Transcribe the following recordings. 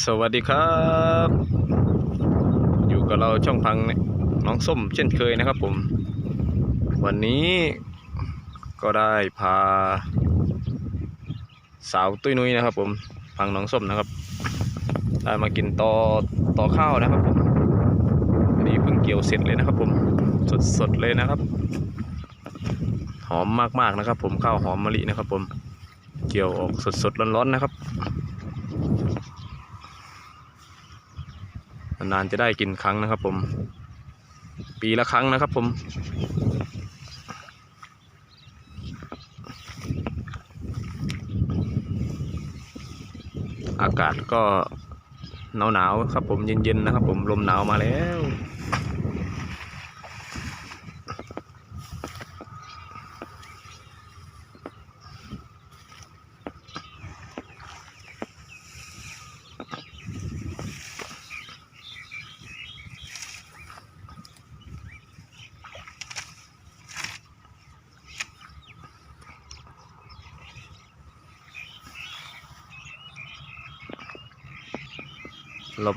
สวัสดีครับ อยู่กับเราช่องพังน้องส้มเช่นเคยนะครับผม วันนี้ก็ได้พา สาวตุ้ยนุ้ยนะครับ ผมพังน้องส้มนะครับ ได้มากินตอตอข้าวนะครับผมอันนี้เพิ่งเกี่ยวเสร็จเลยนะครับ ผมสดสดๆเลยนะครับ หอมมากๆนะครับ ผมข้าวหอมมะลินะครับ ผมเกี่ยวออกสดๆร้อนๆนะครับ นานๆจะได้กินครั้งนะครับ ผม ปีละครั้งนะครับ ผม อากาศก็หนาวๆครับ ผมเย็นๆนะครับ ผมลมหนาวมาแล้ว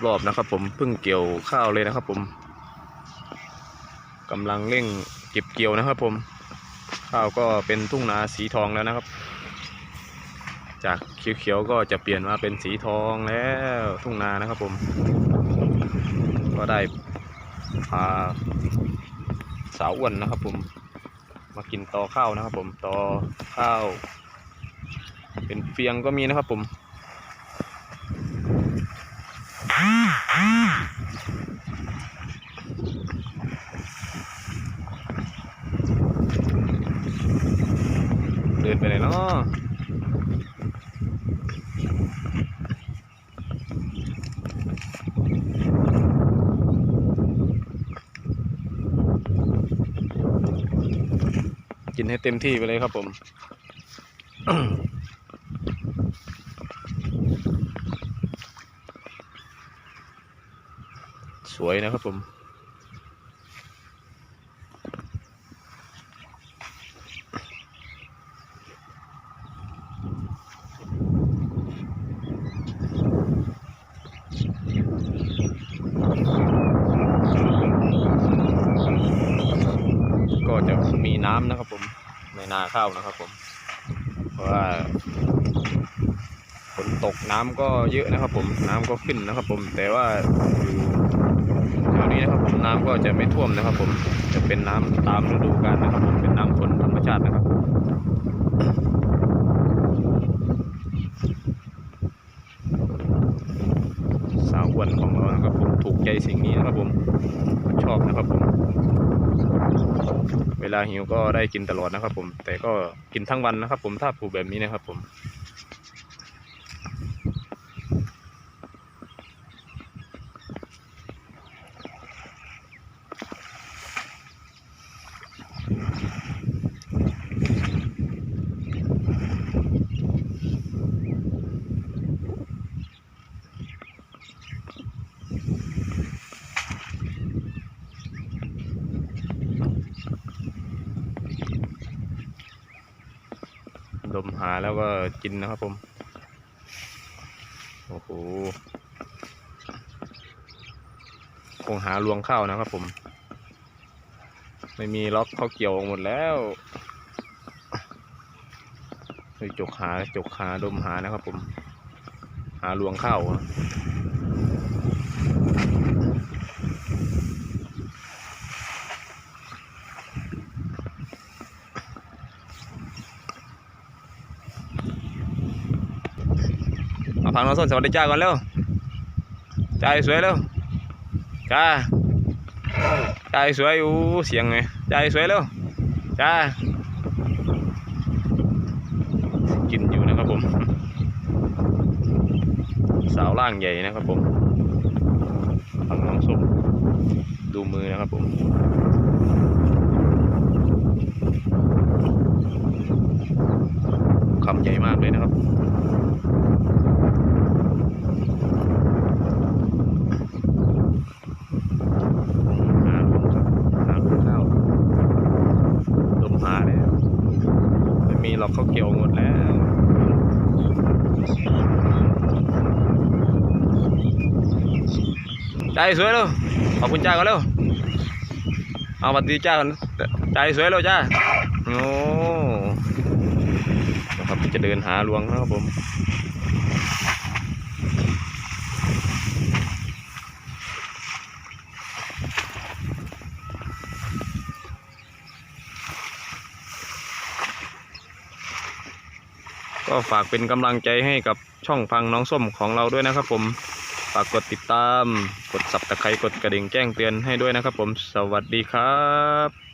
รอบๆนะครับ ผมเพิ่งเกี่ยวข้าวเลยนะครับ ผมกำลังเร่งเก็บเกี่ยวนะครับ ผม ข้าวก็เป็นทุ่งนาสีทองแล้วนะครับ จากเขียวๆก็จะเปลี่ยนมาเป็นสีทองแล้วทุ่งนานะครับ ผม ก็ได้พาสาวอ้วนนะครับ ผมมากินตอข้าวนะครับ ผมตอข้าว เป็นเฟียงก็มีนะครับ ผม เดินไปไหนเนาะ กินให้เต็มที่ไปเลยครับผมสวยนะครับผม ก็จะมี น้ำนะครับ ผมในนาข้าวนะครับ ผม เพราะว่าฝนตกน้ำก็เยอะนะครับ ผมน้ำก็ขึ้นนะครับ ผม แต่ว่าอยู่แถวนี้นะครับ ผมน้ำก็จะไม่ท่วมนะครับ ผมจะเป็นน้ำตามฤดูกาลนะครับ ผมเป็นน้ำฝนธรรมชาตินะครับสาวอ้วนของเรานะครับผมถูกใจสิ่งนี้นะครับผมชอบนะครับผม เวลาหิวก็ได้กินตลอดนะครับผม แต่ก็กินทั้งวันนะครับผมถ้าปลูกแบบนี้นะครับผมาแล้วก็กินนะครับผม โอ้โห คงหาลวงข้าวนะครับผม ไม่มีล็อกเขาเกี่ยวหมดแล้วจกหาจกหาดมหานะครับผม หาลวงข้าว อะมาพังน้องส้นสวัสดีจ้าก่อนเร็วจ้าสวยเร็วจ้าจ้าสวยอู้เสียงไงจ้าสวยเร็วจ้ากินอยู่นะครับผมสาวร่างใหญ่นะครับผมฟังน้องส้มดูมือนะครับผมคำใหญ่มากเลยนะครับ ใจสวยเลยวขอบคุณจ้าก่นเลยเอาบัตรดีจ้ากันใจสวยเลยจ้าโอ้ครับจะเดินหาหลวงนะครับผม ก็ฝากเป็นกำลังใจให้กับช่องฟังน้องส้มของเราด้วยนะครับ ผมฝากกดติดตาม กดสับตะไคร้กดกระดิ่งแจ้งเตือนให้ด้วยนะครับ ผมสวัสดีครับ